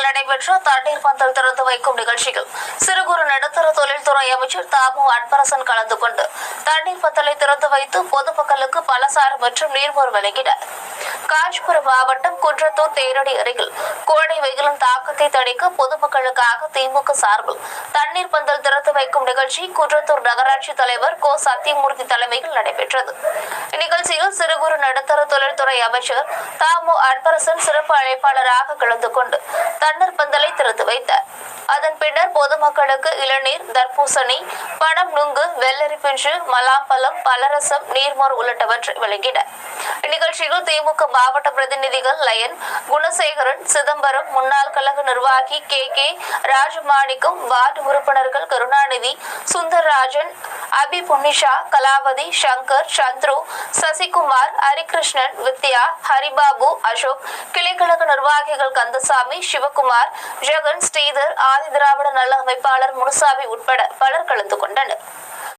நகரில் நடைபெற்ற தண்ணீர் பந்தல் திறந்து வைக்கும் நிகழ்ச்சியில் சிறு குறு நடுத்தர தொழில்துறை அமைச்சர் தாமு அன்பரசன் கலந்து கொண்டு தண்ணீர் பந்தலை திறந்து வைத்து பொதுமக்களுக்கு பலசாறு மற்றும் நீர்மோர் வழங்கினார். காஞ்சிபுரம் மாவட்டம் குன்றத்தூர் தேரடி அருகில் கோடை வெயிலின் தாக்கத்தை தணிக்க பொதுமக்களுக்காக திமுக சார்பில் தண்ணீர் பந்தல் திறந்து வைக்கும் நிகழ்ச்சி குன்றத்தூர் நகராட்சி தலைவர் கோ சத்தியமூர்த்தி தலைமையில் நடைபெற்றது. இந்நிகழ்ச்சியில் சிறு குறு நடுத்தர தொழில்துறை அமைச்சர் தாமு அன்பரசன் சிறப்பு அழைப்பாளராக கலந்து கொண்டு தண்ணீர் பந்தலை திறந்து வைத்தார். அதன் பின்னர் பொதுமக்களுக்கு இளநீர் தர்பூசணி பணம் நுங்கு வெள்ளரி பிஞ்சு மலாம்பழம் பலரசம் நீர்மோர் உள்ளிட்டவற்றை வழங்கினர் இந்நிகழ்ச்சியில் திமுக மாவட்ட பிரதிநிதிகள் லயன் குணசேகரன் சிதம்பரம் முன்னாள் கழக நிர்வாகி கே. கே. ராஜமாணிக்கம் வார்டு உறுப்பினர்கள் கருணாநிதி சுந்தர்ராஜன் அபி புன்னிஷா கலாவதி சங்கர் சந்துரு சசிகுமார் ஹரிகிருஷ்ணன் வித்யா ஹரிபாபு அசோக் கிளைக்கழக நிர்வாகிகள் கந்தசாமி சிவகுமார் ஜெகன் ஸ்ரீதர் ஆர். ஆதி திராவிட நல்ல அமைப்பாளர் முனுசாமி உட்பட பலர் கலந்து கொண்டனர்.